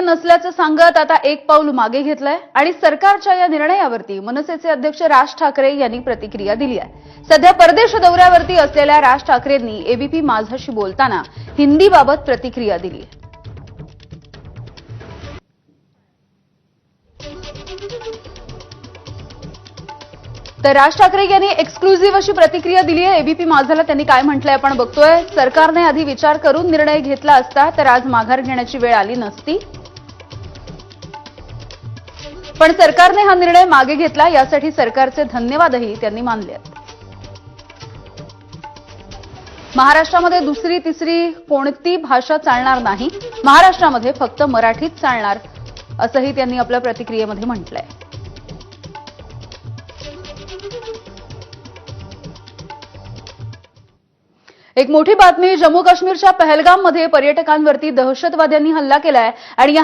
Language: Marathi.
नसल्याचं सांगत आता एक पाऊल मागे घेतलंय आणि सरकारच्या या निर्णयावरती मनसेचे अध्यक्ष राज ठाकरे यांनी प्रतिक्रिया दिली आहे. सध्या परदेश दौऱ्यावरती असलेल्या राज ठाकरेंनी एबीपी माझाशी बोलताना हिंदीबाबत प्रतिक्रिया दिली तर राज ठाकरे यांनी एक्सक्लुझिव्ह अशी प्रतिक्रिया दिली आहे. एबीपी माझाला त्यांनी काय म्हटलंय आपण बघतोय. सरकारने आधी विचार करून निर्णय घेतला असता तर आज माघार घेण्याची वेळ आली नसती. पण सरकारने हा निर्णय मागे घेतला यासाठी सरकारचे धन्यवादही त्यांनी मानले आहेत. महाराष्ट्रामध्ये दुसरी तिसरी कोणती भाषा चालणार नाही? महाराष्ट्रामध्ये फक्त मराठीच चालणार असंही त्यांनी आपल्या प्रतिक्रियेमध्ये म्हटलंय. एक मोठी बातमी जम्मू काश्मीरच्या पहलगाममध्ये पर्यटकांवरती दहशतवाद्यांनी हल्ला केलाय आणि या